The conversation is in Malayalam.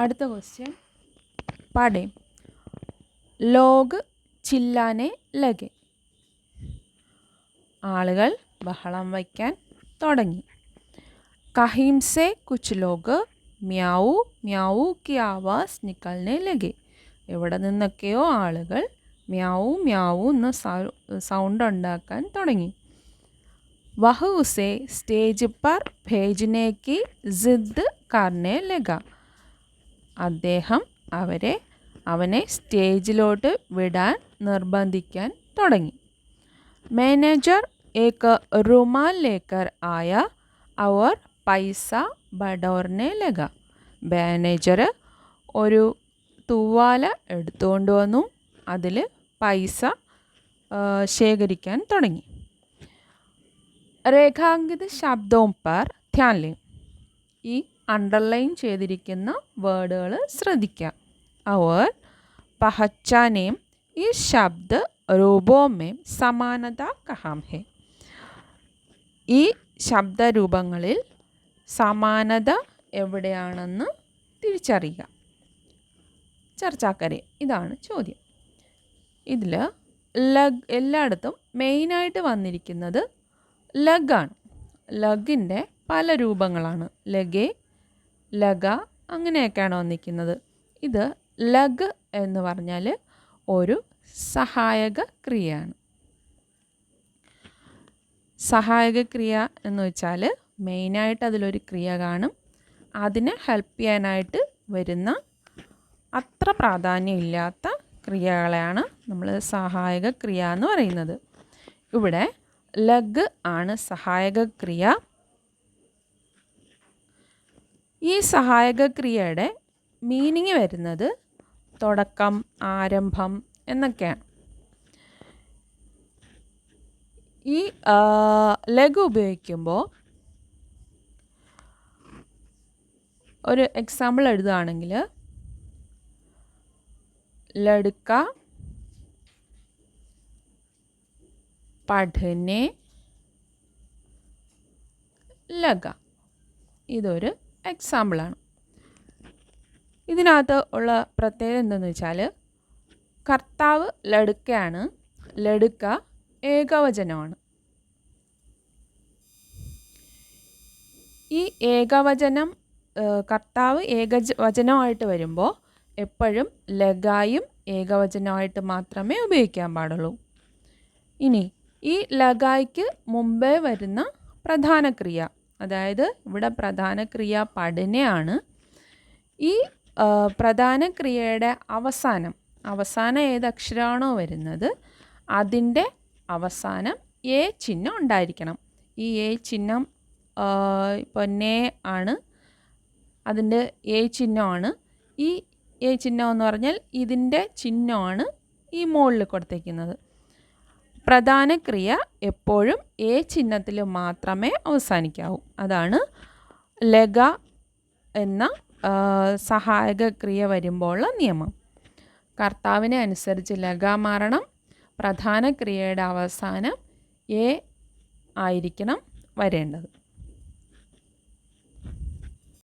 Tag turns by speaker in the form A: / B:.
A: അടുത്ത ക്വസ്റ്റ്യൻ പടേ. ലോഗ് ചില്ലാനെ ലഗെ. ആളുകൾ ബഹളം വയ്ക്കാൻ തുടങ്ങി. കഹീം സെ കുച്ച് ലോഗ് മ്യാവു മ്യാവു കി ആവാസ് നിക്കലിനെ ലഗെ. എവിടെ നിന്നൊക്കെയോ ആളുകൾ മ്യാവു മ്യാവു എന്ന സൗണ്ട് ഉണ്ടാക്കാൻ തുടങ്ങി. വഹുസെ സ്റ്റേജ് പർ ഭേജിനേക്ക് ജിദ് കർനെ ലഗ. അദ്ദേഹം അവരെ അവനെ സ്റ്റേജിലോട്ട് വിടാൻ നിർബന്ധിക്കാൻ തുടങ്ങി. മാനേജർ ഏക്ക് റുമാൽ ലേക്കർ ആയ അവർ പൈസ ബഡോറിനെ ലഗ. മാനേജർ ഒരു തൂവാല എടുത്തുകൊണ്ട് വന്നു. അതിൽ പൈസ ശേഖരിക്കാൻ തുടങ്ങി. രേഖാങ്കിത ശബ്ദവും പേർ ധ്യാൻ ഈ അണ്ടർലൈൻ ചെയ്തിരിക്കുന്ന വേർഡുകൾ ശ്രദ്ധിക്കാം. അവർ പഹച്ചാനേം ഈ ശബ്ദ രൂപോമേം സമാനത കഹാം ഹെ ഈ ശബ്ദരൂപങ്ങളിൽ സമാനത എവിടെയാണെന്ന് തിരിച്ചറിയുക. ചർച്ചാക്കരെ ഇതാണ് ചോദ്യം. ഇതിൽ ലഗ് എല്ലായിടത്തും മെയിനായിട്ട് വന്നിരിക്കുന്നത് ലഗാണ് ലഗിന്റെ പല രൂപങ്ങളാണ്. ലഗെ ലഗ അങ്ങനെയൊക്കെയാണ് വന്നിരിക്കുന്നത്. ഇത് ലഗ് എന്ന് പറഞ്ഞാൽ ഒരു സഹായക ക്രിയയാണ്. സഹായക ക്രിയ എന്ന് വെച്ചാൽ മെയിനായിട്ട് അതിലൊരു ക്രിയ കാണും. അതിനെ ഹെൽപ്പ് ചെയ്യാനായിട്ട് വരുന്ന അത്ര പ്രാധാന്യമില്ലാത്ത ക്രിയകളെയാണ് നമ്മൾ സഹായക ക്രിയ എന്ന് പറയുന്നത്. ഇവിടെ ലഗ് ആണ് സഹായക ക്രിയ. ഈ സഹായക ക്രിയയുടെ മീനിങ് വരുന്നത് തുടക്കം ആരംഭം എന്നൊക്കെയാണ്. ഈ ലഘു ഉപയോഗിക്കുമ്പോൾ ഒരു എക്സാമ്പിൾ എഴുതുകയാണെങ്കിൽ ലടുക്ക പഠനെ ലഗ. ഇതൊരു എക്സാമ്പിളാണ് ഇതിനകത്ത് ഉള്ള പ്രത്യേകത എന്തെന്ന് വെച്ചാൽ കർത്താവ് ലടുക്കയാണ് ലടുക്ക ഏകവചനമാണ്. ഈ ഏകവചനം കർത്താവ് ഏകവചനമായിട്ട് വരുമ്പോൾ എപ്പോഴും ലഗായും ഏകവചനമായിട്ട് മാത്രമേ ഉപയോഗിക്കാൻ പാടുള്ളൂ. ഇനി ഈ ലഗായ്ക്ക് മുമ്പേ വരുന്ന പ്രധാന ക്രിയ. അതായത് ഇവിടെ പ്രധാന ക്രിയ പഠനയാണ്. ഈ പ്രധാന ക്രിയയുടെ അവസാനം അവസാനം ഏത് അക്ഷരമാണോ വരുന്നത് അതിന്റെ അവസാനം എ ചിഹ്നം ഉണ്ടായിരിക്കണം. ഈ എ ചിഹ്നം ഇപ്പോൾ നേ ആണ് അതിന്റെ എ ചിഹ്നമാണ്. ഈ എ ചിഹ്നം എന്ന് പറഞ്ഞാൽ ഇതിന്റെ ചിഹ്നമാണ് ഈ മുകളിൽ കൊടുത്തേക്കുന്നത്. പ്രധാന ക്രിയ എപ്പോഴും എ ചിഹ്നത്തിൽ മാത്രമേ അവസാനിക്കാവൂ. അതാണ് ലഗ എന്ന സഹായക ക്രിയ വരുമ്പോഴുള്ള നിയമം. കർത്താവിനെ അനുസരിച്ച് ലഗ മാറണം പ്രധാന ക്രിയയുടെ അവസാനം എ ആയിരിക്കണം വരേണ്ടത്.